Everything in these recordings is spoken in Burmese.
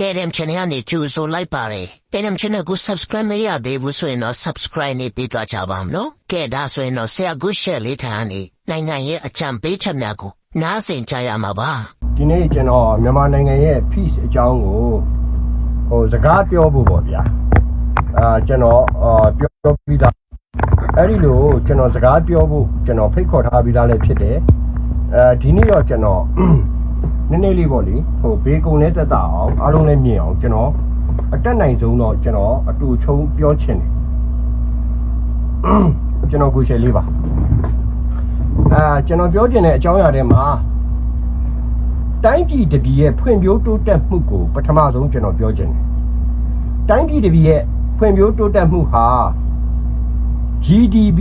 တဲ့ရင် channel ကနေကြိုဆိုလိုက်ပါတယ်တဲ့ရင် channel ကို subscribe မရသေးဘူးဆိုရင်တော့ subscribe နေပြီးတော့ကြပါမလို့ကဲဒါဆိုရင်တော့ဆရာကု share လေးထားနေနိုင်ငံရဲ့အကြံပေးချက်များကိုနားဆင်ကြရမှာပါဒီနေ့ကျွန်တော်မြန်မာနိုင်ငံရဲ့ peace အကြောင်းကိုဟိုစကားပြောဖို့ပေါ့ဗျာအာကျွန်တော်အာပြောပြီးသားအဲ့ဒီလိုကျွန်တော်စကားပြောဖို့ကျွန်တော်ဖိတ်ခေါ်ထားပြီးသားလည်းဖြစ်တယ်အဲဒီနေ့တော့ကျွန်တော် နည်းနည်းလေးပေါ့လေဟိုဘေးကုံနဲ့တက်တာအောင်အားလုံးလည်းမြင်အောင်ကျွန်တော်အတက်နိုင်ဆုံးတော့ကျွန်တော်အတူချုံပြောချင်တယ်ကျွန်တော်ကိုရှယ်လေးပါအာကျွန်တော်ပြောချင်တဲ့အကြောင်းအရာတွေမှာတိုင်းပြည်တစ်ပြည်ရဲ့ဖွံ့ဖြိုးတိုးတက်မှုကိုပထမဆုံးကျွန်တော်ပြောချင်တယ်။တိုင်းပြည်တစ်ပြည်ရဲ့ဖွံ့ဖြိုးတိုးတက်မှုဟာ GDP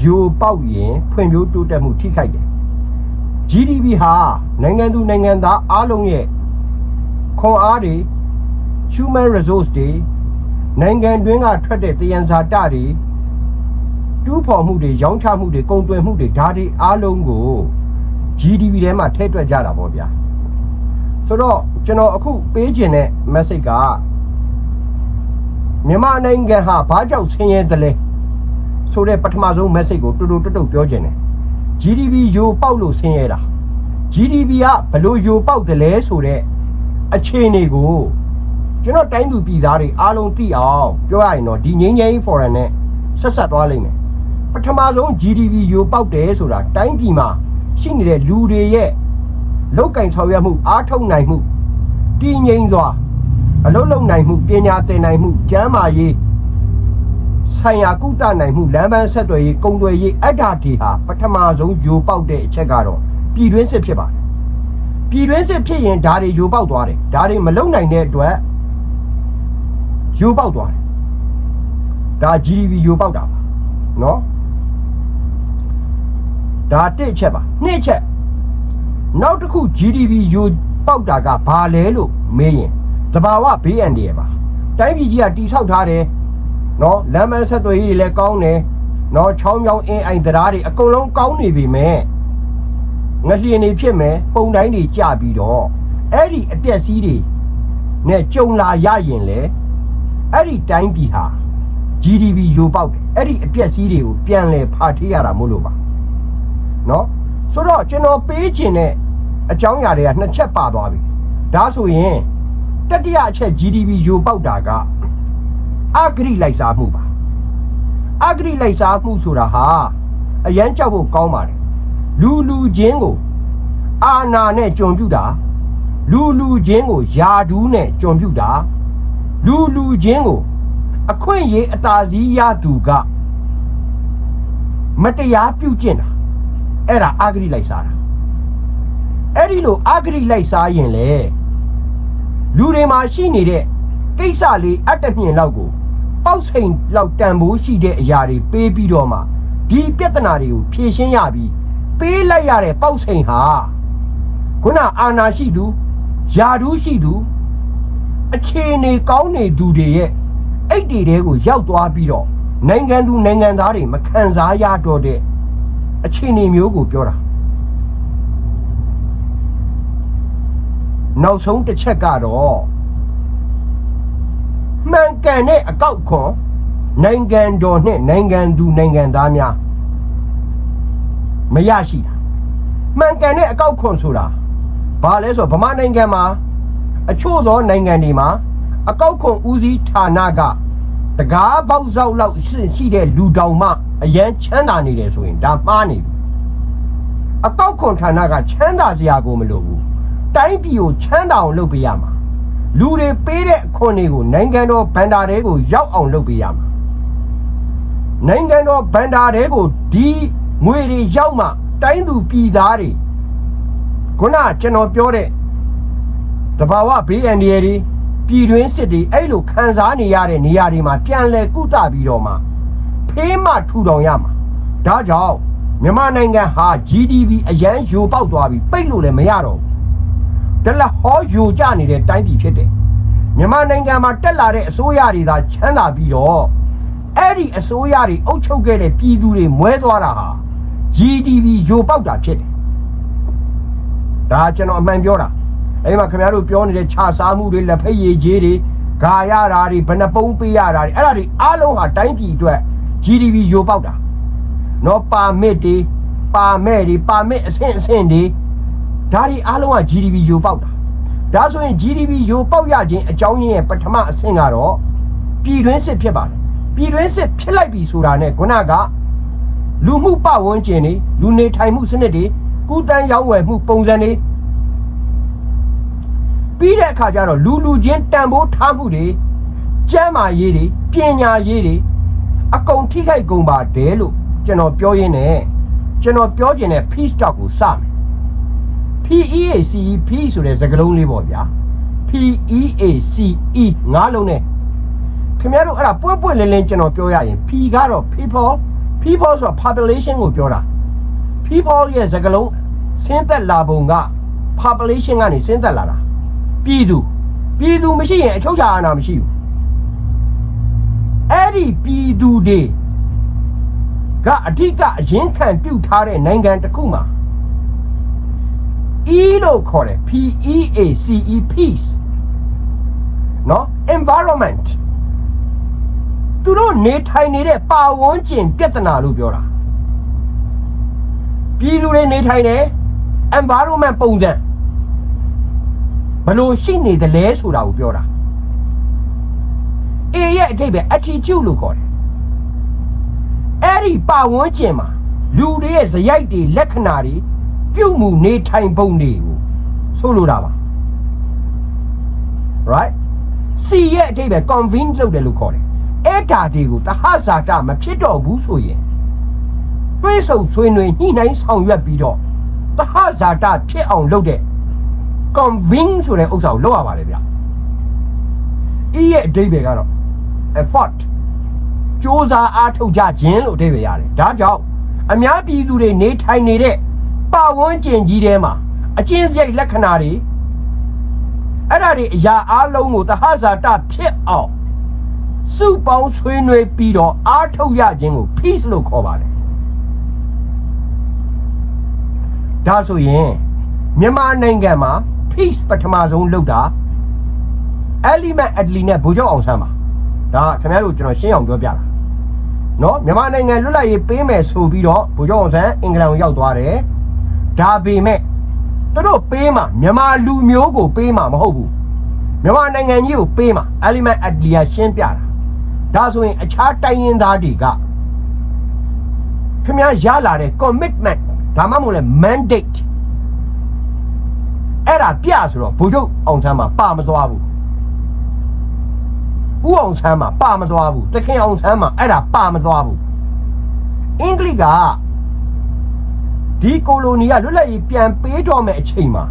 ယိုပေါက်ရင်ဖွံ့ဖြိုးတိုးတက်မှုထိခိုက်တယ်။ GDP ဟာနိုင်ငံသူနိုင်ငံသားအားလုံးရဲ့ခွန်အားတွေ human resource တွေနိုင်ငံတွင်းကထွက်တဲ့တယံဇာတတွေတူးဖော်မှုတွေရောင်းချမှုတွေကုန်သွယ်မှုတွေဒါတွေအားလုံးကို GDP ထဲမှာထည့်တွက်ကြတာပေါ့ဗျာဆိုတော့ကျွန်တော်အခုပေးခြင်းတဲ့ message ကမြန်မာနိုင်ငံဟာဘာကြောင့်ဆင်းရဲတယ်လဲဆိုတဲ့ပထမဆုံး message ကိုတူတူတုတ်တုတ်ပြောခြင်းတယ် GDP ယိုပေါက်လို့ဆင်းရဲတာ GDP ကဘယ်လို့ယိုပေါက်တယ်လဲဆိုတဲ့အခြေအနေကိုကျွန်တော်တိုင်းသူပြည်သားတွေအားလုံးသိအောင်ပြောရရင်တော့ဒီငင်းငင်း foreign နဲ့ဆက်ဆက်သွားလိမ့်မယ်ပထမဆုံး GDP ယိုပေါက်တယ်ဆိုတာတိုင်းပြည်မှာရှိနေတဲ့လူတွေရဲ့လောက်ကင်ဆောင်ရွက်မှုအားထုတ်နိုင်မှုတည်ငြိမ်စွာအလုံးလုံးနိုင်မှုပညာသင်နိုင်မှုကျန်းမာရေး ဆိုင်ရာကုသနိုင်မှုလမ်းပန်းဆက်သွယ်ရေးကုန်သွယ်ရေးအဒါတီဟာပထမဆုံးဂျိုပေါက်တဲ့အချက်ကတော့ပြည်တွင်းစစ်ဖြစ်ပါတယ်ပြည်တွင်းစစ်ဖြစ်ရင်ဓာတွေဂျိုပေါက်သွားတယ်ဓာတွေမလုံနိုင်တဲ့အတွက်ဂျိုပေါက်သွားတယ်ဒါ GDP ဂျိုပေါက်တာပါနော်ဒါတစ်ချက်ပါနှစ်ချက်နောက်တစ်ခု GDP ယူပေါက်တာကဘာလဲလို့မေးရင်တဘာဝဘေးအန္တရာယ်ပါတိုင်းပြည်ကြီးကတိဆောက်ထားတယ် နော်လမ်းမဆက်သွယ်ရေးတွေလည်းကောင်းတယ်နော်ချောင်းချောင်းအင်းအိုင်တရားတွေအကုန်လုံးကောင်းနေပြီမဲ့ငလျင်တွေဖြစ်မယ်ပုံတိုင်းတွေကြပြီးတော့အဲ့ဒီအပြက်စီးတွေနဲ့ကြုံလာရရင်လေအဲ့ဒီတိုင်းပြည်ဟာ GDP ယူပေါက်တယ်အဲ့ဒီအပြက်စီးတွေကိုပြန်လဲဖာထေးရတာမို့လို့ပါနော်ဆိုတော့ကျွန်တော်ပေးခြင်းတဲ့အကြောင်းအရာတွေကနှစ်ချက်ပါသွားပြီဒါဆိုရင်တတိယအချက် GDP ယိုပေါက်တာက အဂရိလိုက်စားမှုပါအဂရိလိုက်စားမှုဆိုတာဟာအရန်ကြောက်ဖို့ကောင်းပါတယ်လူလူချင်းကိုအာနာနဲ့ကြုံပြုတာလူလူချင်းကိုယာဒူးနဲ့ကြုံပြုတာလူလူချင်းကိုအခွင့်အရေးအသာစီးရသူကမတရားပြုကျင့်တာအဲ့ဒါအာဂရိလိုက်စားတာအဲ့ဒီလိုအာဂရိလိုက်စားရင်လေလူတွေမှာရှိနေတဲ့ ကိစ္စလေးအတ္တမြင်လောက်ကိုပေါက်စိန်လောက်တန်ဖိုးရှိတဲ့အရာတွေပေးပြီးတော့မှဒီပြဿနာတွေကိုဖြေရှင်းရပြီးပေးလိုက်ရတဲ့ပေါက်စိန်ဟာခုနအာနာရှိသူယာဒူးရှိသူအခြေအနေကောင်းနေသူတွေရဲ့အိတ်တွေတဲကိုရောက်သွားပြီးတော့နိုင်ငံသူနိုင်ငံသားတွေမခံစားရတော့တဲ့အခြေအနေမျိုးကိုပြောတာနောက်ဆုံးတစ်ချက်ကတော့ မှန်ကန်တဲ့အကောက်ခွန်နိုင်ငံတော်နဲ့နိုင်ငံသူနိုင်ငံသားများမရရှိတာမှန်ကန်တဲ့အကောက်ခွန်ဆိုတာဘာလဲဆိုတော့ဗမာနိုင်ငံမှာအချို့သောနိုင်ငံတွေမှာအကောက်ခွန်ဦးစီးဌာနကတကားပေါက်စောက်လောက်ရှိတဲ့လူတောင်မှအရန်ချမ်းသာနေတယ်ဆိုရင်ဒါမှားနေပြီအကောက်ခွန်ဌာနကချမ်းသာစရာကိုမလိုဘူးတိုင်းပြည်ကိုချမ်းသာအောင်လုပ်ပေးရမှာ လူတွေပေးတဲ့အခွန်တွေကိုနိုင်ငံတော်ဗန္ဒာတွေကိုရောက်အောင်လုပ်ပေးရမှာနိုင်ငံတော်ဗန္ဒာတွေကိုဒီငွေတွေရောက်မှတိုင်းသူပြည်သားတွေခုနကျွန်တော်ပြောတဲ့တဘာဝဘေးအန္တရာယ်တွေပြည်တွင်းစစ်တွေအဲ့လိုခံစားနေရတဲ့နေရာတွေမှာပြန်လဲကုသပြီးတော့မှဖေးမှထူထောင်ရမှာဒါကြောင့်မြန်မာနိုင်ငံဟာ GDP အရန်ယိုပေါက်သွားပြီပိတ်လို့လည်းမရတော့ဘူး တလဟောယိုကျနေတဲ့တိုင်းပြည်ဖြစ်တယ်မြန်မာနိုင်ငံမှာတက်လာတဲ့အစိုးရတွေသာချမ်းသာပြီးတော့အဲ့ဒီအစိုးရတွေအုပ်ချုပ်ခဲ့တဲ့ပြည်သူတွေမွဲသွားတာဟာ GDP ယိုပေါက်တာဖြစ်တယ်ဒါကျွန်တော်အမှန်ပြောတာအဲဒီမှာခင်ဗျားတို့ပြောနေတဲ့ခြာစားမှုတွေလက်ဖက်ရည်ကြီးတွေဂါရတာတွေဘဏ္ဍပုံးပေးရတာတွေအဲ့ဒါတွေအားလုံးဟာတိုင်းပြည်အတွက် GDP ယိုပေါက်တာနော်ပါမစ်တွေပါမဲ့တွေပါမစ်အဆင့်အဆင့်တွေ ဒါတွေအားလုံးက GDP ယိုပေါက်တာဒါဆိုရင် GDP ယိုပေါက်ရခြင်းအကြောင်းရင်းရဲ့ပထမအဆင့်ကတော့ပြည်တွင်းစစ်ဖြစ်ပါတယ်ပြည်တွင်းစစ်ဖြစ်လိုက်ပြီဆိုတာနဲ့ခုနကလူမှုပဝန်းကျင်တွေလူနေထိုင်မှုစနစ်တွေကုတန်းရောင်းဝယ်မှုပုံစံတွေပြီးတဲ့အခါကျတော့လူလူချင်းတန်ဖိုးထားမှုတွေကျမ်းမာရေးတွေပညာရေးတွေအကုန်ထိခိုက်ကုန်ပါတယ်လို့ကျွန်တော်ပြောရင်းနဲ့ကျွန်တော်ပြောချင်တဲ့ peace talk ကိုစမယ် PEACE P ဆိုတဲ့စကားလုံးလေးပေါ့ဗျာ PEACE ငါးလုံးနဲ့ခင်ဗျားတို့အဲ့ဒါပွင့်ပွင့်လင်းလင်းကျွန်တော်ပြောရရင် P ကတော့ people people ဆိုတာ population ကိုပြောတာ people ရဲ့စကားလုံးဆင်းသက်လာပုံက population ကနေဆင်းသက်လာတာပြည်သူပြည်သူမရှိရင်အချုပ်ချာအာဏာမရှိဘူးအဲ့ဒီပြည်သူတွေကအဓိကအရင်ခံပြုတ်ထားတဲ့နိုင်ငံတစ်ခုမှာ E လို့ခေါ်တယ် P E A C E peace နော် environment သူတို့နေထိုင်နေတဲ့ပါဝန်းကျင်ပြဿနာလို့ပြောတာပြည်သူတွေနေထိုင်တယ် environment ပုံစံဘလို့ရှိနေတယ်လဲဆိုတာကိုပြောတာ A ရဲ့အထိပ္ပယ် attitude လို့ခေါ်တယ်အဲ့ဒီပါဝန်းကျင်မှာလူတွေရဲ့ဇယိုက်တွေလက္ခဏာတွေ ပြုတ်မှုနေထိုင်ပုံတွေကိုဆိုလိုတာပါ right C ရဲ့အထိပ္ပယ် convince လုပ်တယ်လို့ခေါ်တယ်အဲ့ဓာတွေကိုတဟဇာတမဖြစ်တော့ဘူးဆိုရင်တွေးဆုံဆွေးနွေးညှိနှိုင်းဆောင်ရွက်ပြီးတော့တဟဇာတဖြစ်အောင်လုပ်တဲ့ convince ဆိုတဲ့ဥစ္စာကိုလုပ်ရပါတယ်ဗျ။ E ရဲ့အဓိပ္ပာယ်ကတော့ effort စ조사အားထုတ်ကြခြင်းလို့အဓိပ္ပာယ်ရတယ်။ဒါကြောင့်အများပြည်သူတွေနေထိုင်နေတဲ့ ပါဝန်းကျင်ကြီးထဲမှာအကျဉ်းစရိတ်လက္ခဏာတွေအဲ့ဒါတွေအရာအလုံးကိုတဟဇာတဖြစ်အောင်စုပေါင်းဆွေးနွေးပြီးတော့အားထုတ်ရခြင်းကို peace လို့ခေါ်ပါတယ်ဒါဆိုရင်မြန်မာနိုင်ငံမှာ peace ပထမဆုံးလုပ်တာ element atli နဲ့ဗိုလ်ချုပ်အောင်ဆန်းပါဒါခင်ဗျားတို့ကျွန်တော်ရှင်းအောင်ပြောပြတာเนาะမြန်မာနိုင်ငံလွတ်လပ်ရေးပေးမယ်ဆိုပြီးတော့ဗိုလ်ချုပ်အောင်ဆန်းအင်္ဂလန်ကိုရောက်သွားတယ် ဒါပေမဲ့သူတို့ပေးမှာမြန်မာလူမျိုးကိုပေးမှာမဟုတ်ဘူးမြန်မာနိုင်ငံကြီးကိုပေးမှာ element atli ကရှင်းပြတာဒါဆိုရင်အခြားတိုင်းရင်းသားတွေကခင်ဗျားရလာတဲ့ commitment ဒါမှမဟုတ်လဲ mandate အဲ့ဒါပြဆိုတော့ဘုချုပ်အောင်ဆန်းမှာပါမသွားဘူးဦးအောင်ဆန်းမှာပါမသွားဘူးတခင်အောင်ဆန်းမှာအဲ့ဒါပါမသွားဘူးအင်္ဂလိပ်က ဒီကိုလိုနီကလွတ်လပ်ရေးပြန်ပေးတော့မယ့်အချိန်မှာ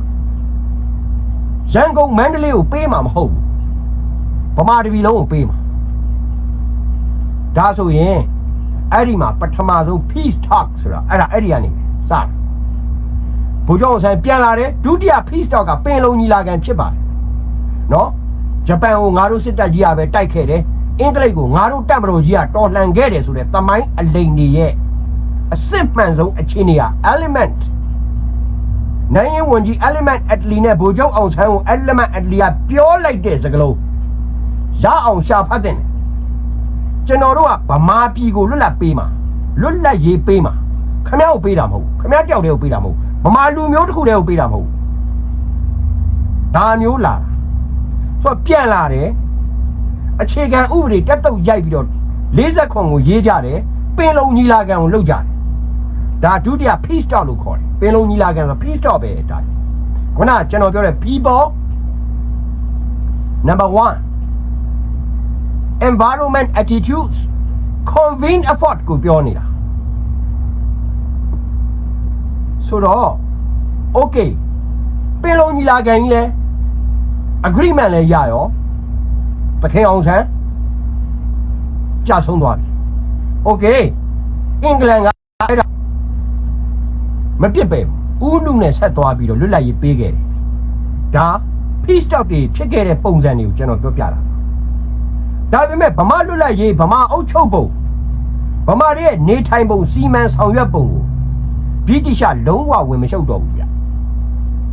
ရန်ကုန်မန္တလေးကိုပေးမှာမဟုတ်ဘူးဗမာတပြည်လုံးကိုပေးမှာဒါဆိုရင်အဲ့ဒီမှာပထမဆုံး peace talk ဆိုတာအဲ့ဒါအဲ့ဒီကနေစတာဘုရားအောင်ဆိုင်ပြန်လာတယ်ဒုတိယ peace talk ကပင်လုံညီလာခံဖြစ်ပါတယ်နော်ဂျပန်ကိုငါတို့စစ်တပ်ကြီးကပဲတိုက်ခဲ့တယ်အင်္ဂလိပ်ကိုငါတို့တပ်မတော်ကြီးကတော်လှန်ခဲ့တယ်ဆိုတဲ့သမိုင်းအလိမ်တွေရဲ့ အစစ်မှန်ဆုံးအခြေအနေက element နိုင်ရင်ဝန်ကြီး element atli နဲ့ဗိုလ်ချုပ်အောင်ဆန်းကို element atli ကပြောလိုက်တဲ့စကားလုံးရအောင်ရှာဖတ်တဲ့ကျွန်တော်တို့ကဗမာပြည်ကိုလွတ်လပ်ပေးမှာလွတ်လပ်ရေးပေးမှာခမ ्या ကိုပေးတာမဟုတ်ဘူးခမ ्या တယောက်တည်းကိုပေးတာမဟုတ်ဘူးဗမာလူမျိုးတစ်ခုတည်းကိုပေးတာမဟုတ်ဘူးဒါမျိုးလာဆိုတော့ပြန်လာတယ်အခြေခံဥပဒေတက်တုတ်ရိုက်ပြီးတော့40ခွန်ကိုရေးကြတယ်ပင်လုံညီလာခံကိုလုပ်ကြတယ် ဒါဒုတိယ peace talk လို့ခေါ်တယ်ပင်လုံညီလာခံဆို peace talk ပဲဒါခုနကကျွန်တော်ပြောတဲ့ people number 1 environment attitudes convene effort ကိုပြောနေတာဆိုတော့ okay ပင်လုံညီလာခံကြီးလဲ agreement လဲရရောတခင်အောင်ဆန်းကြာဆုံးသွားပြီ okay အင်္ဂလန်ကအဲ့ဒါ မပြစ်ပဲဘူးဦးနုနဲ့ဆက်သွားပြီးတော့လွတ်လပ်ရေးပေးခဲ့တယ်ဒါ peace talk တွေဖြစ်ခဲ့တဲ့ပုံစံတွေကိုကျွန်တော်ပြောပြတာဒါပေမဲ့ဗမာလွတ်လပ်ရေးဗမာအုပ်ချုပ်ပုံဗမာတွေရဲ့နေထိုင်ပုံစီမံဆောင်ရွက်ပုံကိုဗြိတိရှလုံးဝဝင်မရှုပ်တော့ဘူးဗျ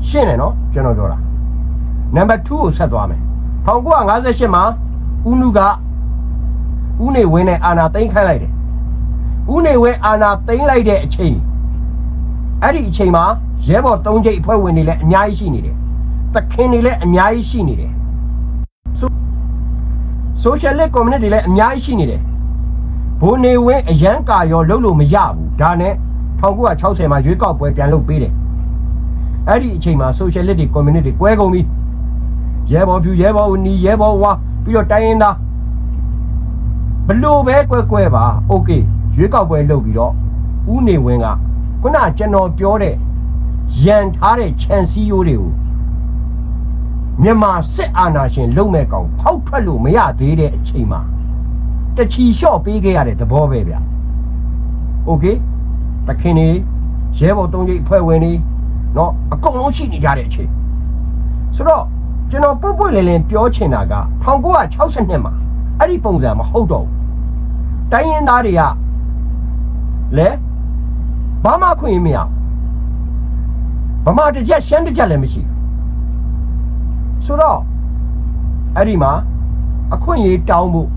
ရှင်းတယ်နော်ကျွန်တော်ပြောတာနံပါတ်2ကိုဆက်သွားမယ်1958မှာဦးနုကဦးနေဝင်းနဲ့အာနာသိမ်းခိုင်းလိုက်တယ်ဦးနေဝင်းအာနာသိမ်းလိုက်တဲ့အချိန် အဲ့ဒီအချိန်မှာရဲဘော်၃ချိတ်အဖွဲ့ဝင်တွေလည်းအများကြီးရှိနေတယ်တခင်တွေလည်းအများကြီးရှိနေတယ် socialist community လည်းအများကြီးရှိနေတယ်ဘိုးနေဝင်းအရန်ကာရောလုပ်လို့မရဘူးဒါနဲ့1960မှာရွေးကောက်ပွဲပြန်လုပ်ပေးတယ်အဲ့ဒီအချိန်မှာ socialist တွေ community ကွဲကုန်ပြီရဲဘော်ဖြူရဲဘော်ဦးနီရဲဘော်ဝါပြီးတော့တိုင်းရင်းသားဘလို့ပဲကွဲကွဲပါ okay ရွေးကောက်ပွဲလုပ်ပြီးတော့ဦးနေဝင်းက ခုနကျွန်တော်ပြောတဲ့ရန်ထားတဲ့ခြံစည်းရိုးတွေကို မြန်မာစစ်အာဏာရှင်လုံမဲ့ကောင်ဖောက်ထွက်လို့မရသေးတဲ့အချိန်မှာတချီလျှော့ပေးခဲ့ရတဲ့သဘောပဲဗျ။ Okay တခင်နေရဲဘော်တုံးကြီးအဖွဲ့ဝင်နေเนาะအကုန်လုံးရှိနေကြတဲ့အချိန်ဆိုတော့ကျွန်တော်ပုတ်ပွတ်လင်းလင်းပြောချင်တာက1962မှာအဲ့ဒီပုံစံမဟုတ်တော့ဘူး။တိုင်းရင်းသားတွေကလဲ ဘာမှခွင့်မရဘူးဗမာတစ်ချက်ရှမ်းတစ်ချက်လည်းမရှိဘူးဆိုတော့အဲ့ဒီမှာအခွင့်အရေးတောင်းဖို့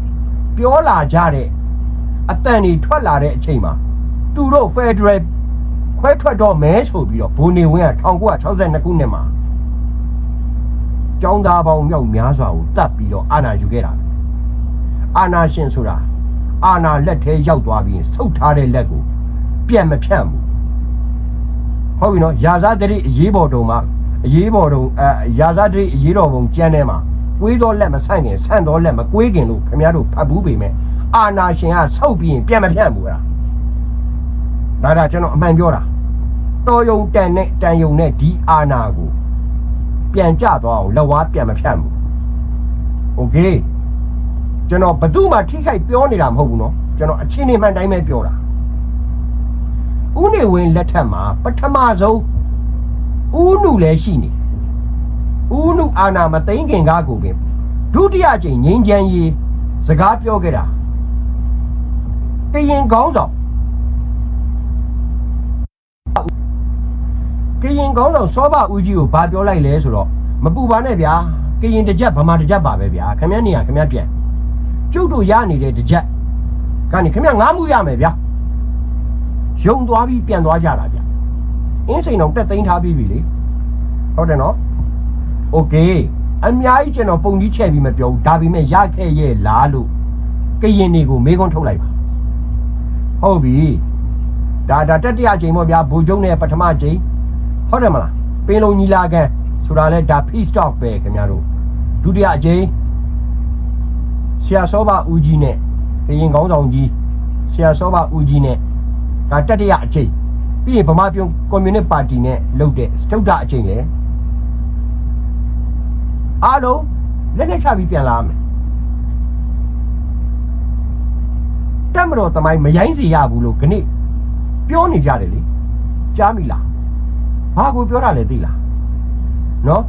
ပြောလာကြတဲ့အတန်တွေထွက်လာတဲ့အချိန်မှာသူတို့ Federal ခွဲထွက်တော့မဲဆိုပြီးတော့ဘိုးနေဝင်းက1962ခုနှစ်မှာကျောင်းသားပေါင်းမြောက်များစွာကိုတတ်ပြီးတော့အာဏာယူခဲ့တာအာဏာရှင်ဆိုတာအာဏာလက်ထဲရောက်သွားပြီးရင်ဆုတ်ထားတဲ့လက်ကို ပြန်မဖြန့်ဘူး ဟုတ်ပြီနော်ရာဇသတိအရေးပေါ်တုံမှာအရေးပေါ်တုံအဲရာဇသတိအရေးတော်ပုံကျမ်းထဲမှာကွေးတော့လက်မဆန့်ခင်ဆန့်တော့လက်မကွေးခင်လို့ခင်ဗျားတို့ဖတ်ဘူးပေမဲ့အာနာရှင်ကဆုတ်ပြီးရင်ပြန်မဖြန့်ဘူးလားဒါဒါကျွန်တော်အမှန်ပြောတာတော်ယုံတန်နဲ့တန်ယုံနဲ့ဒီအာနာကိုပြန်ကြသွားအောင်လက်ဝါးပြန်မဖြန့်ဘူးโอเคကျွန်တော်ဘယ်သူမှထိခိုက်ပြောနေတာမဟုတ်ဘူးเนาะကျွန်တော်အချင်းနေမှန်တိုင်းပဲပြောတာ ဦးနေဝင်းလက်ထက်မှာပထမဆုံးဦးနုလည်းရှိနေဦးနုအာနာမသိမ့်ခင်ကားကိုပင်ဒုတိယကြိမ်ငင်းချမ်းရေးစကားပြောခဲ့တာကရင်ကောင်းဆောင်ကရင်ကောင်းဆောင်စောဘဦးကြီးကိုဘာပြောလိုက်လဲဆိုတော့မပူပါနဲ့ဗျာကရင်တစ်ချက်ဗမာတစ်ချက်ပါပဲဗျာခင်ဗျားနေရခင်ဗျားပြန်ကျုပ်တို့ရနေတဲ့တစ်ချက်ကနေခင်ဗျားငားမှုရမယ်ဗျာ ယုံသွားပြီးပြန်သွားကြတာဗျအင်းစိန်အောင်တက်သိမ်းထားပြီးပြီလေဟုတ်တယ်နော်โอเคအများကြီးကျွန်တော်ပုံကြီးချဲ့ပြီးမပြောဘူးဒါပေမဲ့ရခဲ့ရဲ့လားလို့ကရင်တွေကိုမေးခွန်းထုတ်လိုက်ပါဟုတ်ပြီဒါဒါတတိယချိန်ပေါ့ဗျာဘူကျုံနဲ့ပထမချိန်ဟုတ်တယ်မလားပင်လုံညီလာခံဆိုတာလဲဒါ peace talk ပဲခင်ဗျားတို့ဒုတိယအချိန်ဆရာစောဘဦးကြီးနဲ့ကရင်ကောင်းဆောင်ကြီးဆရာစောဘဦးကြီးနဲ့ ဒါတတိယအချိန်ပြီးရင်ဗမာပြည်ကွန်မြူနစ်ပါတီနဲ့လုပ်တဲ့စတုဒ္ဓအချိန်လေအားလုံးလက်နဲ့ချပြီးပြန်လာမယ်တက်မတော်တမိုင်းမရိုင်းစီရဘူးလို့ခဏပြောနေကြတယ်လေကြားမိလားဘာကိုပြောတာလဲသိလားနော်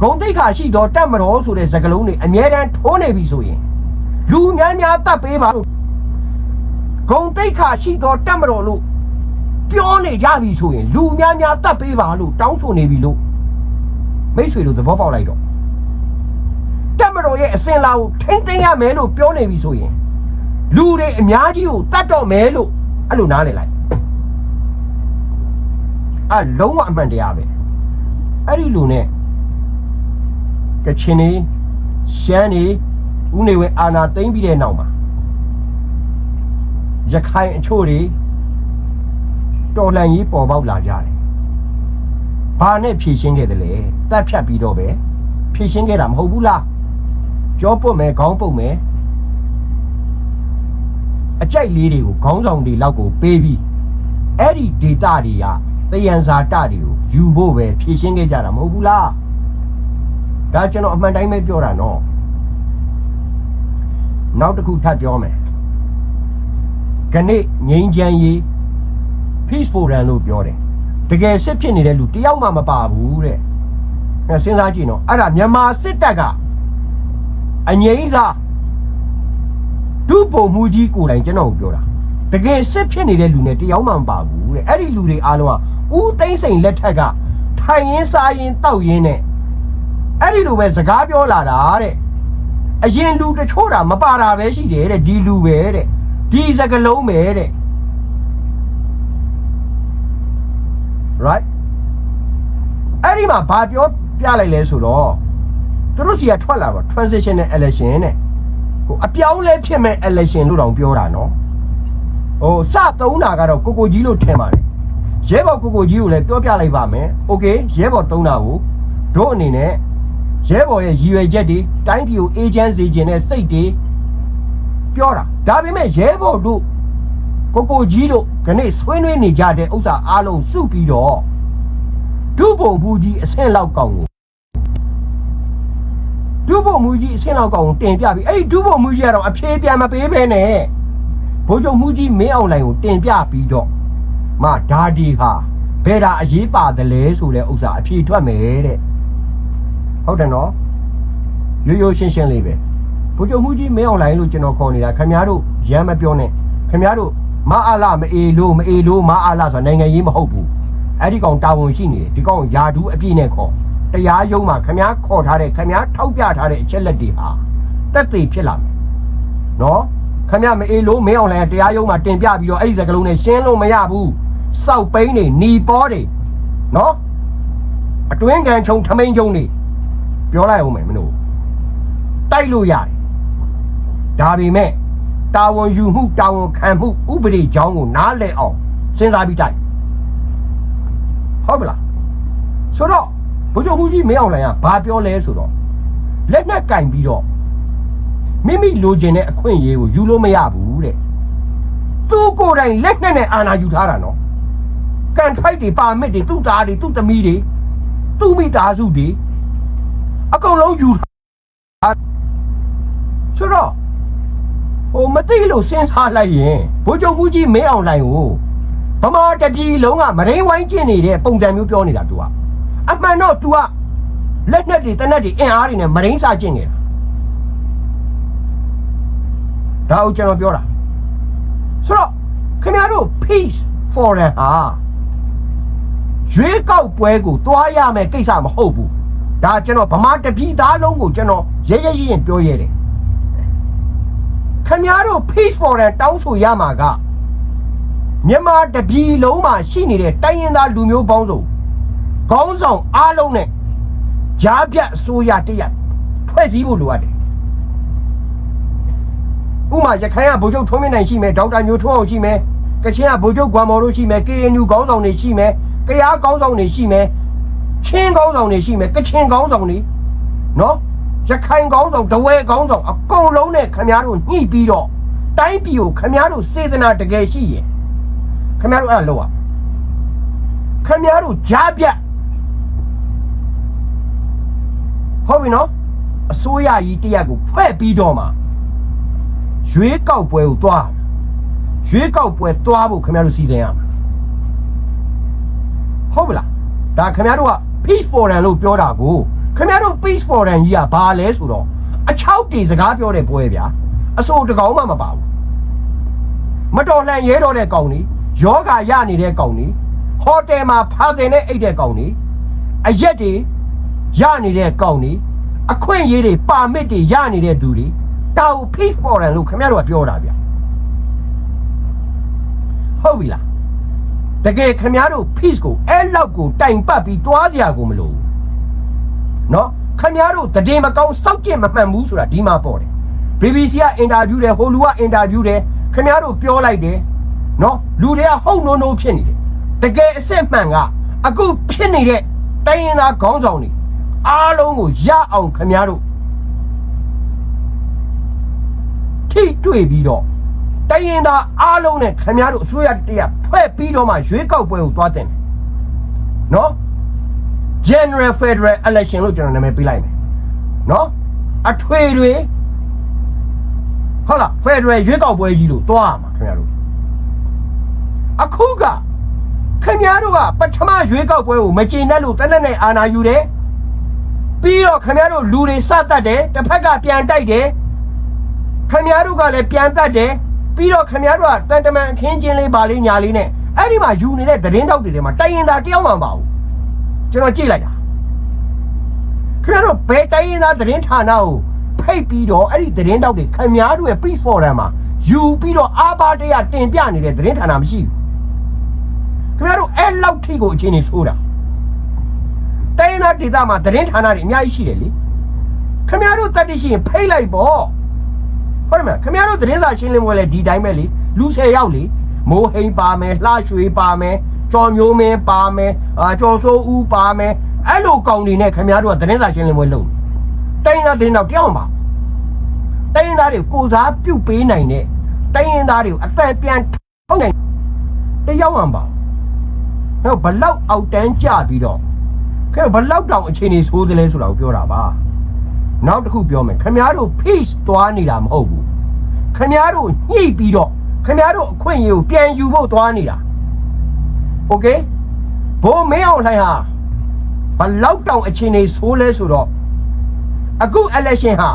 ဂုံတိတ်ခါရှိတော့တက်မတော်ဆိုတဲ့စကားလုံးတွေအမြဲတမ်းထိုးနေပြီဆိုရင်လူများများတတ်ပေးပါလို့ ဂုံတိတ်ခါရှိတော့တတ်မတော်လို့ပြောနေကြပြီဆိုရင်လူများများတတ်ပေးပါလို့တောင်းဆိုနေပြီလို့မိတ်ဆွေတို့သဘောပေါက်လိုက်တော့တတ်မတော်ရဲ့အစင်လာကိုထိမ့်သိမ်းရမယ်လို့ပြောနေပြီဆိုရင်လူတွေအများကြီးကိုတတ်တော့မယ်လို့အဲ့လိုနားလည်လိုက်အဲ့လုံးဝအမှန်တရားပဲအဲ့ဒီလူနဲ့ကချင်နေရှမ်းနေဦးနေဝင်းအာနာသိမ့်ပြီးတဲ့နောက်မှာ ရခိုင်အချို့တွေတော်လန်ကြီးပေါ်ပေါက်လာကြတယ်။ဘာနဲ့ဖြည့်ရှင်းခဲ့တယ်လဲ။တက်ဖြတ်ပြီးတော့ပဲဖြည့်ရှင်းခဲ့တာမဟုတ်ဘူးလား။ကြောပုတ်မယ်ခေါင်းပုတ်မယ်အကြိုက်လေးတွေကိုခေါင်းဆောင်တွေလောက်ကိုပေးပြီးအဲ့ဒီဒေတာတွေကတယံဇာတတွေကိုယူဖို့ပဲဖြည့်ရှင်းခဲ့ကြတာမဟုတ်ဘူးလား။ဒါကျွန်တော်အမှန်တိုင်းပဲပြောတာနော်။နောက်တစ်ခုထပ်ပြောမယ် ခဏငိမ့်ချမ်းရေး peace forum လို့ပြောတယ်တကယ်စစ်ဖြစ်နေတဲ့လူတယောက်မှမပါဘူးတဲ့အဲစဉ်းစားကြည့်နော်အဲ့ဒါမြန်မာစစ်တပ်ကအငိမ့်စားဒုပုံမှုကြီးကိုယ်တိုင်ကျွန်တော်ကိုပြောတာတကယ်စစ်ဖြစ်နေတဲ့လူနဲ့တယောက်မှမပါဘူးတဲ့အဲ့ဒီလူတွေအားလုံးကဦးသိမ့်စိန်လက်ထက်ကထိုင်ရင်းစားရင်းတောက်ရင်းနဲ့အဲ့ဒီလိုပဲစကားပြောလာတာတဲ့အရင်လူတချို့တာမပါတာပဲရှိတယ်တဲ့ဒီလူပဲတဲ့ ဒီစကလုံးပဲတဲ့ right အဲ့ဒီမှာဘာပြောပြလိုက်လဲဆိုတော့သူတို့စီကထွက်လာတော့ transitional election နဲ့ဟိုအပြောင်းလဲဖြစ်မဲ့ election လို့တောင်ပြောတာနော်ဟိုစသုံးတာကတော့ကိုကိုကြီးလို့ထင်ပါတယ်ရဲဘော်ကိုကိုကြီးကိုလည်းပြောပြလိုက်ပါမယ် okay ရဲဘော်သုံးတာကိုတို့အနေနဲ့ရဲဘော်ရဲ့ရည်ရွယ်ချက်တွေတိုင်းပြည်ကို agent စီခြင်းနဲ့စိတ်တွေ ပြောတာဒါပေမဲ့ရဲဘော်တို့ကိုကိုကြီးတို့ခနေ့ဆွေးနွေးနေကြတဲ့ဥစ္စာအားလုံးစုပြီးတော့ဒုဗိုလ်ဘူးကြီးအဆင့်လောက်ကောင်ကိုဒုဗိုလ်မူကြီးအဆင့်လောက်ကောင်ကိုတင်ပြပြီးအဲ့ဒီဒုဗိုလ်မူကြီးကတော့အဖြေပြန်မပေးဘဲနဲ့ဗိုလ်ချုပ်မူကြီးမင်းအောင်လှိုင်ကိုတင်ပြပြီးတော့မဒါဒီဟာဘယ်တာအရေးပါတယ်လဲဆိုတဲ့ဥစ္စာအဖြေထွက်မယ်တဲ့ဟုတ်တယ်နော်ရိုးရိုးရှင်းရှင်းလေးပဲ ဗိုလ်ချုပ်မူကြီးမင်းအောင်လှိုင်လို့ကျွန်တော်ခေါ်နေတာခင်ဗျားတို့ရမ်းမပြောနဲ့ခင်ဗျားတို့မအားလာမအေလို့မအေလို့မအားလာဆိုတာနိုင်ငံရေးမဟုတ်ဘူးအဲ့ဒီကောင်တာဝန်ရှိနေတယ်ဒီကောင်ယာဒူးအပြည့်နဲ့ခေါ်တရားရုံးမှာခမားခေါ်ထားတဲ့ခမားထောက်ပြထားတဲ့အချက်လက်တွေဟာတက်သေးဖြစ်လာမယ်နော်ခမားမအေလို့မင်းအောင်လည်းတရားရုံးမှာတင်ပြပြီးတော့အဲ့ဒီစကလုံးနဲ့ရှင်းလို့မရဘူးစောက်ပိန်းနေหนีပေါ်တွေနော်အတွင်းကန်ချုံထမိန်ချုံနေပြောလိုက်အောင်မယ်မင်းတို့တိုက်လို့ရတယ် ဒါပေမဲ့တာဝန်ယူမှုတာဝန်ခံမှုဥပဒေကြောင်းကိုနားလည်အောင်စဉ်းစားပြီးတိုက်ဟုတ်ပလားဆိုတော့ဘုရားမှုကြီးမင်းအောင်လှိုင်ကဘာပြောလဲဆိုတော့လက်နဲ့ကင်ပြီးတော့မိမိလိုချင်တဲ့အခွင့်အရေးကိုယူလို့မရဘူးတဲ့သူကိုယ်တိုင်လက်နဲ့နဲ့အာဏာယူထားတာနော်ကန်ထရိုက်တွေပါမစ်တွေသူ့သားတွေသူ့သမီးတွေသူ့မိသားစုတွေအကုန်လုံးယူထားဆိုတော့ ဟိုမသိလို့စဉ်းစားလိုက်ရင်ဘိုးချုပ်မှုကြီးမင်းအောင်လှိုင်ကိုဗမာတပြည်လုံးကမရင်းဝိုင်းကျင့်နေတဲ့ပုံစံမျိုးပြောနေတာ तू ကအမှန်တော့ तू ကလက်နဲ့တွေတနက်တွေအင်အားတွေနဲ့မရင်းစားကျင့်နေတာဒါကိုကျွန်တော်ပြောတာဆိုတော့ခင်ဗျားတို့ peace foreign ဟာရွေးကောက်ပွဲကိုတွားရမယ်ကိစ္စမဟုတ်ဘူးဒါကျွန်တော်ဗမာတပြည်သားလုံးကိုကျွန်တော်ရဲရဲရင်ပြောရတယ် ခမည်းတော် peace for တဲ့တောင်းဆိုရမှာကမြန်မာတပြည်လုံးမှာရှိနေတဲ့တိုင်းရင်းသားလူမျိုးပေါင်းစုံခေါင်းဆောင်အားလုံးနဲ့ကြားပြတ်အစိုးရတရက်ဖွဲ့စည်းဖို့လိုအပ်တယ်ဥမာရခိုင်ကဗိုလ်ချုပ်ထွန်းမြင့်နိုင်ရှိမယ်ဒေါက်တာမျိုးထွန်းအောင်ရှိမယ်ကချင်ကဗိုလ်ချုပ်ကွမ်မော်တို့ရှိမယ် KNU ခေါင်းဆောင်တွေရှိမယ်ကယားခေါင်းဆောင်တွေရှိမယ်ချင်းခေါင်းဆောင်တွေရှိမယ်ကချင်ခေါင်းဆောင်တွေနော် ရခိုင်ကောင်းဆောင်တဝဲကောင်းဆောင်အကုန်လုံးနဲ့ခမားတို့ညှိပြီးတော့တိုင်းပြည်ကိုခမားတို့စေတနာတကယ်ရှိရင်ခမားတို့အဲ့ဒါလုပ်ရခမားတို့ကြားပြတ်ဟုတ်ပြီနော်အစိုးရကြီးတရက်ကိုဖွဲ့ပြီးတော့မှရွေးကောက်ပွဲကိုတွားရွေးကောက်ပွဲတွားဖို့ခမားတို့စီစဉ်ရမှာဟုတ်ပြီလားဒါခမားတို့က peace forum လို့ပြောတာကို ခင်ဗျားတို့ peace forum ကြီးကဘာလဲဆိုတော့အချောက်တီစကားပြောတဲ့ပွဲဗျာအစိုးတကောင်မှမပါဘူးမတော်လှန်ရဲတော့တဲ့ကောင်ကြီးယောဂရနေတဲ့ကောင်ကြီးဟိုတယ်မှာဖာတင်နဲ့အိတ်တဲ့ကောင်ကြီးအရက်တွေရနေတဲ့ကောင်ကြီးအခွင့်အရေးတွေပါမစ်တွေရနေတဲ့သူတွေတောက် peace forum လို့ခင်ဗျားတို့ကပြောတာဗျာဟုတ်ပြီလားတကယ်ခင်ဗျားတို့ peace ကိုအဲ့လောက်ကိုတိုင်ပတ်ပြီးတွားစရာကိုမလိုဘူး နော်ခမည်းတော်တည်မကောင်းစောက်ကျင်မမှန်ဘူးဆိုတာဒီမှာပေါ်တယ် BBC ကအင်တာဗျူးတယ်ဟိုလူကအင်တာဗျူးတယ်ခမည်းတော်ပြောလိုက်တယ်နော်လူတွေကဟုတ်နိုးနိုးဖြစ်နေတယ်တကယ်အစ်စ်မှန်ကအခုဖြစ်နေတဲ့တိုင်းရင်းသားခေါင်းဆောင်တွေအားလုံးကိုရအောင်ခမည်းတော်ထိတွေ့ပြီးတော့တိုင်းရင်းသားအားလုံးနဲ့ခမည်းတော်အစိုးရတရဖွဲ့ပြီးတော့မှရွေးကောက်ပွဲကိုသွားတင်တယ်နော် General Federal Election လို့ကျွန်တော်နာမည်ပေးလိုက်မယ်နော်အထွေတွေဟုတ်လား Federal ရွေးကောက်ပွဲကြီးလို့တွားရမှာခင်ဗျားတို့အခုကခင်ဗျားတို့ကပထမရွေးကောက်ပွဲကိုမကျေနပ်လို့တနက်နဲ့အာဏာယူတယ်ပြီးတော့ခင်ဗျားတို့လူတွေစတတ်တယ်တစ်ဖက်ကပြန်တိုက်တယ်ခင်ဗျားတို့ကလည်းပြန်တတ်တယ်ပြီးတော့ခင်ဗျားတို့ကတန်တမန်အခင်းချင်းလေးပါလေးညာလေးနဲ့အဲ့ဒီမှာယူနေတဲ့သတင်းတောက်တွေထဲမှာတိုင်ရင်သာတယောက်မှမပါဘူး ကျွန်တော်ကြည့်လိုက်တာခင်ဗျားတို့ဘယ်တိုင်းရင်းသားသတင်းဌာနကိုဖိတ်ပြီးတော့အဲ့ဒီသတင်းတောက်တွေခင်ဗျားတို့ရဲ့ peace forum မှာယူပြီးတော့အာဘာတရားတင်ပြနေတဲ့သတင်းဌာနမရှိဘူးခင်ဗျားတို့အဲ့လောက်ထိကိုအခြေအနေဆိုးတာတိုင်းရင်းသားဒေသမှာသတင်းဌာနတွေအများကြီးရှိတယ်လေခင်ဗျားတို့တက်တရှိရင်ဖိတ်လိုက်ပေါ့ဟုတ်တယ်မလားခင်ဗျားတို့သတင်းစာရှင်းလင်းပွဲလဲဒီတိုင်းပဲလေလူ10ယောက်လေမိုးဟိန်ပါမယ်လှရွှေပါမယ် ကျော်မျိုးမင်းပါမယ်အာကျော်စိုးဦးပါမယ်အဲ့လိုကောင်တွေနဲ့ခင်ဗျားတို့ကသတင်းစာရှင်းလင်းပွဲလုပ်တယ်တိုင်းရင်းသားသတင်းတော့တယောက်မှာတိုင်းရင်းသားတွေကိုစားပြုတ်ပေးနိုင်တဲ့တိုင်းရင်းသားတွေကိုအတန်ပြန်ထုတ်နိုင်တယောက်မှာပါတော့ဘလောက်အောက်တန်းကြပြီးတော့ခဲဘလောက်တောင်အခြေအနေဆိုးတယ်လဲဆိုတာကိုပြောတာပါနောက်တစ်ခုပြောမယ်ခမည်းတော် peace သွားနေတာမဟုတ်ဘူးခမည်းတော်ညှိပြီးတော့ခမည်းတော်အခွင့်အရေးကိုပြန်ယူဖို့သွားနေတာ โอเคဘိုးမင်းအောင်လှိုင်ဟာဘလောက်တောင်အခြေအနေဆိုးလဲဆိုတော့အခု election ဟာ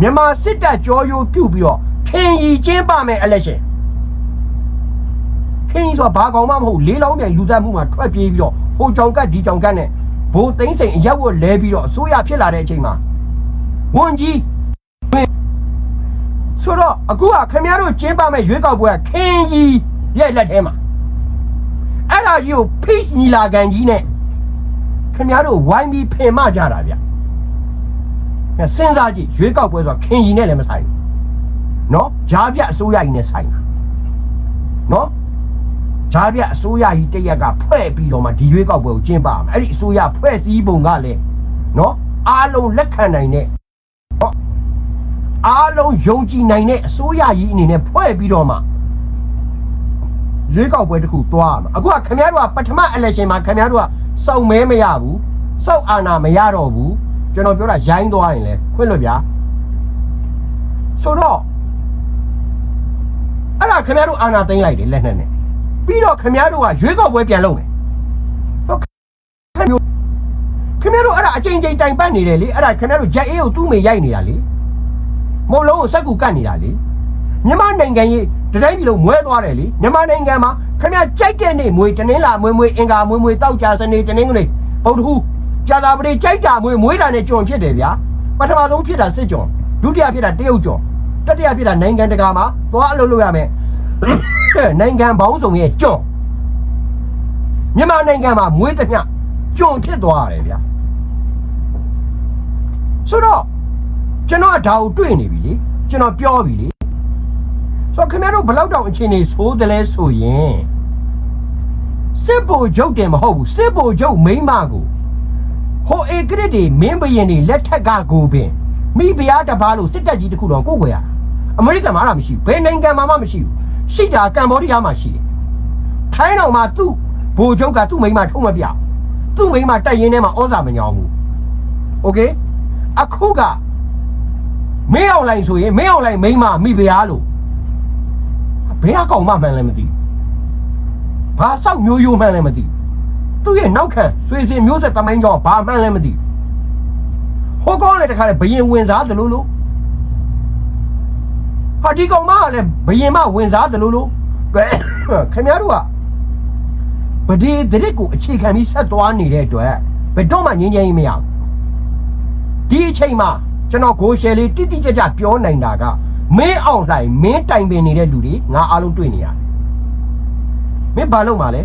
မြန်မာစစ်တပ်ကြောရိုးပြုတ်ပြီးတော့ခင်ရီကျင်းပမယ် election ခင်ရီဆိုတာဘာကောင်မှမဟုတ်လေးလောင်းပြန်လူသက်မှုမှာထွက်ပြေးပြီးတော့ဟိုကြောင်ကတ်ဒီကြောင်ကတ်နဲ့ဘိုးသိန်းစိန်အရက်ဝတ်လဲပြီးတော့အစိုးရဖြစ်လာတဲ့အချိန်မှာ ဝန်ကြီးဆိုတော့အခုကခင်ဗျားတို့ကျင်းပမဲ့ရွေးကောက်ပွဲကခင်ကြီးရဲ့လက်ထဲမှာ အဲ့ဒါကြီးကို peace ညီလာခံကြီးနဲ့ခင်ဗျားတို့ဝိုင်းပြီးဖင်မကြတာဗျ။အဲစဉ်းစားကြည့်ရွေးကောက်ပွဲဆိုတာခင်ကြီးနဲ့လည်းမဆိုင်ဘူး။နော်ဂျားပြအစိုးရကြီးနဲ့ဆိုင်တာ။နော်ဂျားပြအစိုးရကြီးတရက်ကဖွဲ့ပြီးတော့မှဒီရွေးကောက်ပွဲကိုကျင်းပရမယ်။အဲ့ဒီအစိုးရဖွဲ့စည်းပုံကလည်းနော်အားလုံးလက်ခံနိုင်တဲ့အားလုံးယုံကြည်နိုင်တဲ့အစိုးရကြီးအနေနဲ့ဖွဲ့ပြီးတော့မှ ရွေးကောက်ပွဲတစ်ခုသွားရမှာအခုကခင်ဗျားတို့ကပထမ election မှာခင်ဗျားတို့ကစောက်မဲမရဘူးစောက်အာဏာမရတော့ဘူးကျွန်တော်ပြောတာရိုင်းသွားရင်လေခွင့်လွတ်ဗျာဆိုတော့အဲ့ဒါခင်ဗျားတို့အာဏာသိမ်းလိုက်တယ်လက်နဲ့နဲ့ပြီးတော့ခင်ဗျားတို့ကရွေးကောက်ပွဲပြန်လုပ်မယ်တော့ခင်ဗျားတို့ခင်ဗျားတို့အဲ့ဒါအချိန်ချင်းတိုင်ပတ်နေတယ်လေအဲ့ဒါခင်ဗျားတို့ဂျက်အေးကိုသူ့မေရိုက်နေတာလေမုတ်လုံးကိုစက်ကူကတ်နေတာလေ မြန်မာနိုင်ငံကြီးတတိုင်းပြည်လုံးမွဲသွားတယ်လေမြန်မာနိုင်ငံမှာခင်ဗျကြိုက်တဲ့နေ့မွေတနင်္လာမွေမွေအင်္ဂါမွေမွေတောက်ကြစနေတနင်္ဂနွေဗုဒ္ဓဟူးကြာသာပတိကြိုက်တာမွေမွေတာနဲ့ကျွန်ဖြစ်တယ်ဗျာပထမဆုံးဖြစ်တာစစ်ကျွန်ဒုတိယဖြစ်တာတရုတ်ကျွန်တတိယဖြစ်တာနိုင်ငံတကာမှာသွားအလုပ်လုပ်ရမယ်နိုင်ငံပေါင်းစုံရဲ့ကျွန်မြန်မာနိုင်ငံမှာမွေးသမျှကျွန်ဖြစ်သွားရတယ်ဗျာဆိုတော့ကျွန်တော်ကဒါကိုတွေ့နေပြီလေကျွန်တော်ပြောပြီလေ ဆိုတော့ခင်ဗျားတို့ဘယ်လောက်တောင်အခြေအနေဆိုးတယ်လဲဆိုရင်စစ်ဘိုလ်ချုပ်တယ်မဟုတ်ဘူးစစ်ဘိုလ်ချုပ်မိန်းမကိုဟိုအေကရစ်တွေမင်းဘရင်တွေလက်ထက်ကကိုပင်မိဖုရားတစ်ပါးလို့စစ်တပ်ကြီးတစ်ခုတော့ကိုယ်ွယ်ရတာအမေရိကန်မှာအဲ့ဒါမရှိဘူးဘယ်နိုင်ငံမှာမှမရှိဘူးရှိတာကမ္ဘောဒီးယားမှာရှိတယ်ထိုင်းတော်မှာသူ့ဘိုလ်ချုပ်ကသူ့မိန်းမထုံးမပြသူ့မိန်းမတိုက်ရင်ထဲမှာဩဇာမညောင်းဘူးโอเคအခုက မင်းအောင်လိုက်ဆိုရင်မင်းအောင်လိုက်မိန်းမမိဖုရားလို့ ဘယ်အကောင်မှမှန်လည်းမသိဘူးဘာဆောက်မျိုးရိုးမှန်လည်းမသိဘူးသူ့ရဲ့နောက်ခံဆွေစဉ်မျိုးဆက်တမိုင်းကြောင့်ဘာမှန်လည်းမသိဘူးဟိုကောင်လည်းတခါလေဘယင်ဝင်စားတယ်လို့လို့ဟာဒီကောင်မကလည်းဘယင်မဝင်စားတယ်လို့လို့ကဲခင်ဗျားတို့ကဗဒီဒရက်ကိုအခြေခံပြီးဆက်သွားနေတဲ့အတွက်ဘယ်တော့မှငြင်းငြင်းမရဘူးဒီအချိန်မှာကျွန်တော်ဂိုရှယ်လေးတိတိကျကျပြောနိုင်တာက မင်းအောင်လှိုင်မင်းတိုင်ပင်နေတဲ့လူတွေငါအားလုံးတွေ့နေရတယ်မင်းဘာလုပ်မှာလဲ